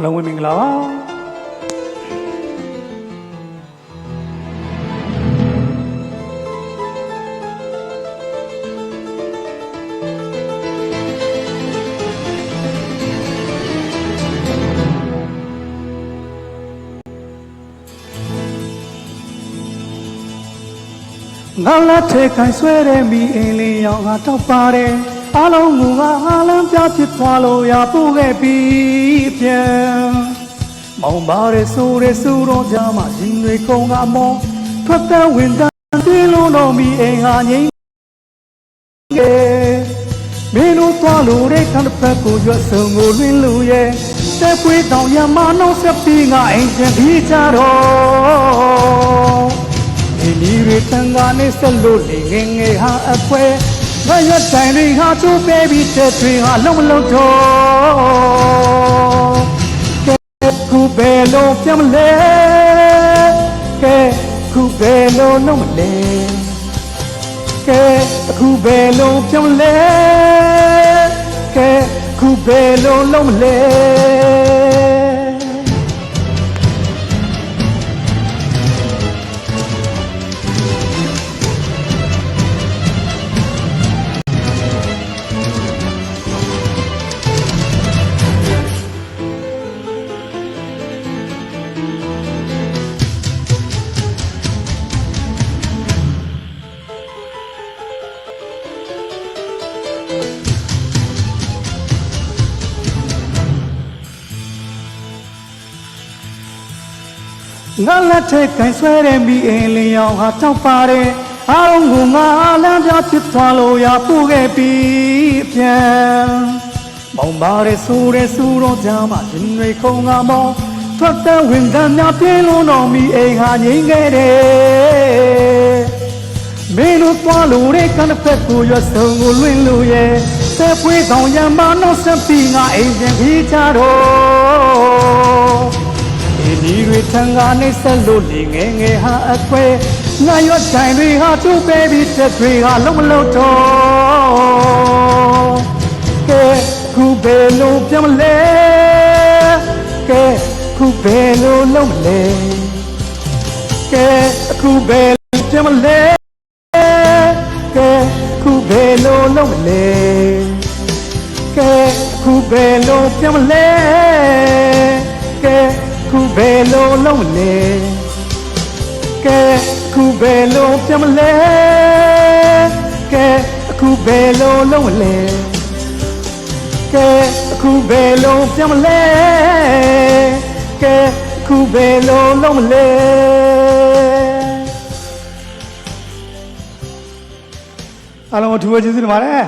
အားလုံးပဲမင်္ဂလာပါငါလက်ထဲခိုင်ဆွဲတဲ့မိအိမ်လေးရောင်ငါတောက်ပါတယ် အားလုံးကငါအားလမ်းပြဖြစ်သွားလို့ရပို့ခဲ့ပြီးပြန်မောင်ပါရဲဆိုရဲစူတော့ကြမှာရင်တွေကုန်ကမောထွက်တဲ့ဝင်တန်းဒီလိုတော့မိအိမ်ဟာငိမ့်ခဲ့မင်းတို့သွားလို့တဲ့ခန္ဓာဖက်ကိုရွတ်စုံကိုလွင်လို့ရဲ့တဲ့ပွေးတောင်ရမနှောက်ဆက်ပြီးငါအိမ်ချင်းပြီးကြတော့ဒီနီတွေတန်ကနေဆက်လို့လေငယ်ငယ်ဟာအဖွဲ ငါရတိုင်တွေဟာချိုးပေးပြီးတဲ့တွေဟာလုံးမလုံးတော့ကဲခုပဲလို့ပြမလဲကဲခုပဲလို့လုံးမလဲကဲအခုပဲလို့ပြမလဲကဲခုပဲလို့လုံးမလဲ ငါလက်ထက်ကင်ဆွဲတဲ့မိအိမ်လျောင်ဟာတောက်ပါတယ်အားလုံးကငါလမ်းပြဖြစ်သွားလို့ရပို့ခဲ့ပြီးပြန်မောင်ပါရဲဆိုရဲစူတော့ကြမှာရင်တွေခုံကမောထွက်တဲ့ဝင်ကများပြင်းလို့တော့မိအိမ်ဟာငိမ့်ခဲ့တယ်မင်းတို့သွားလို့တဲ့ကနဖက်ကိုရွတ်စုံကိုလွင်လို့ရဲ့တဲ့ပွေးတောင်ရမနောက်ဆက်ပြီးငါအိမ်ပြန်ပြီးကြတော့ဒီနီတွေ ထံကနေဆက်လို့လေငယ်ငယ်ဟာအခွဲငါရွတ်တိုင်တွေဟာကျုပ်ပဲပြီးတက်တွေဟာလုံးမလုံးတော့ကဲခုပဲလို့ပြမလဲကဲခုပဲလို့လုံးမလဲကဲအခုပဲလို့ပြမလဲကဲခုပဲလို့လုံးမလဲကဲခုပဲလို့ပြမလဲ လို့လုံးမလဲကဲခုပဲလို့ပြမလဲကဲအခုပဲလို့လုံးမလဲကဲအခုပဲလို့ပြမလဲကဲအခုပဲလို့လုံးမလဲအားလုံးအထူးပဲကျေးဇူးတင်ပါတယ်